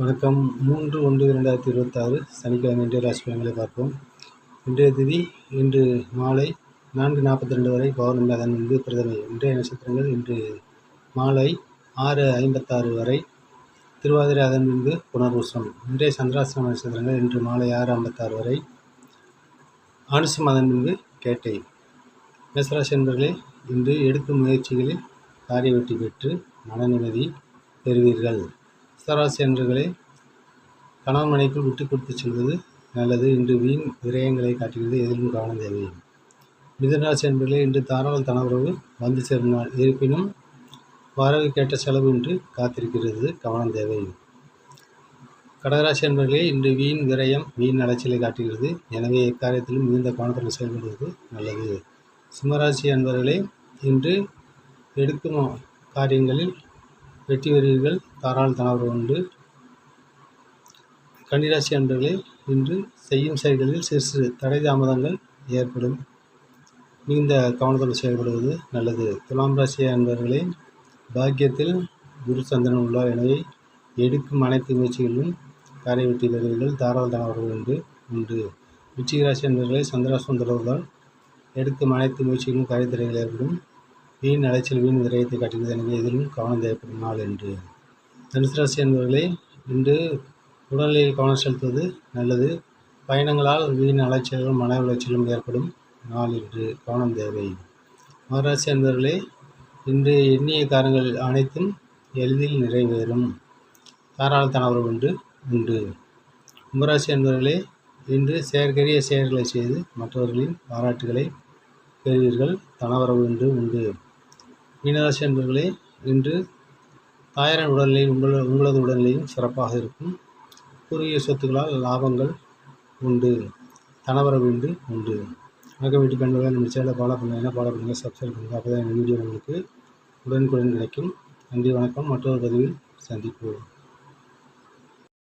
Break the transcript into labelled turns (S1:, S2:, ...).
S1: வணக்கம். மூன்று ஒன்று இரண்டாயிரத்தி இருபத்தாறு சனிக்கிழமை இன்றைய ராசி பலன்களை பார்ப்போம். இன்றைய திதி இன்று மாலை நான்கு நாற்பத்தி ரெண்டு வரை பௌர்ணமி அதன் முன்பு பிரதமை. இன்றைய நட்சத்திரங்கள் இன்று மாலை ஆறு ஐம்பத்தாறு வரை திருவாதிரை அதன் பின்பு புனர்வசம். இன்றைய சந்திராசிரம நட்சத்திரங்கள் இன்று மாலை ஆறு ஐம்பத்தாறு வரை ஆனுசம் அதன் பின்பு கேட்டை. மேசராசி என்பர்களே இன்று எடுக்கும் முயற்சிகளில் காரிய வெற்றி பெற்று மன நிம்மதி பெறுவீர்கள். சராசி அன்றுகளை கணவன் மனைக்குள் விட்டு கொடுத்து செல்வது நல்லது. இன்று வீண் விரயங்களை காட்டுகிறது எதிலும் கவனம் தேவை மிதனராசி என்பர்களே இன்று தாராள தனவுறவு வந்து சேரும் நாள். இருப்பினும் வரவு கேட்ட செலவு இன்று காத்திருக்கிறது கவனம் தேவை கடகராசி அன்பர்களே இன்று வீண் விரயம் வீண் அலைச்சலை காட்டுகிறது. எனவே எக்காரியத்திலும் மிகுந்த கவனத்துடன் செயல்படுவது நல்லது. சிம்மராசி என்பவர்களே இன்று எடுக்கும் காரியங்களில் வெற்றி வருவீர்கள் தாராள தனவர் உண்டு. கன்னிராசி அன்பர்களே இன்று செய்யும் செயல்களில் சிறு சிறு தடை தாமதங்கள் ஏற்படும். மிகுந்த கவனத்தோடு செயல்படுவது நல்லது. துலாம் ராசி அன்பர்களே பாக்கியத்தில் குரு சந்திரன் உள்ளார் எனவே எடுக்கும் அனைத்து முயற்சிகளிலும் காரை வெட்டி வருவீர்கள் தாராள தனவர்கள் உண்டு உண்டு. விச்சிகராசி அன்பர்களே சந்திராசம் தொடர்வதால் எடுக்கும் அனைத்து முயற்சிகளும் காரியத்திரைகள் ஏற்படும். வீண் அலைச்சல் வீண் விரயத்தை காட்டுகிறது. எனவே எதிலும் கவனம் தேவைப்படும் நாள் என்று. தனுசு ராசி என்பவர்களே இன்று உடல்நிலையில் கவனம் செலுத்துவது நல்லது. பயணங்களால் வீண் அலைச்சலும் மன உளைச்சலும் ஏற்படும் நாள் என்று கவனம் தேவை. மகராசி என்பவர்களே இன்று எண்ணிய காரங்கள் அனைத்தும் எளிதில் நிறைவேறும். தாராள தனவரம் உண்டு உண்டு. கும்பராசி என்பவர்களே இன்று செயற்கரிய செயல்களை செய்து மற்றவர்களின் பாராட்டுகளை பெறுவீர்கள். தனவரவு என்று உண்டு. மீனராசி அன்பர்களே இன்று தாயாரின் உடல்நிலையும் உங்கள் உங்களது உடல்நிலையும் சிறப்பாக இருக்கும். குறுகிய சொத்துக்களால் லாபங்கள் உண்டு தனவரவு உண்டு உண்டு. வணக்கம் வீட்டு பெண்களை நம்ம சேனலை ஃபாலோ பண்ணுங்கள் ஃபாலோ பண்ணுங்கள் சப்ஸ்கிரைப் பண்ணுங்கள் அப்போ தான் இந்த வீடியோ உங்களுக்கு உடனுக்குடன் கிடைக்கும். நன்றி வணக்கம். மற்றொரு பதிவில் சந்திப்போம்.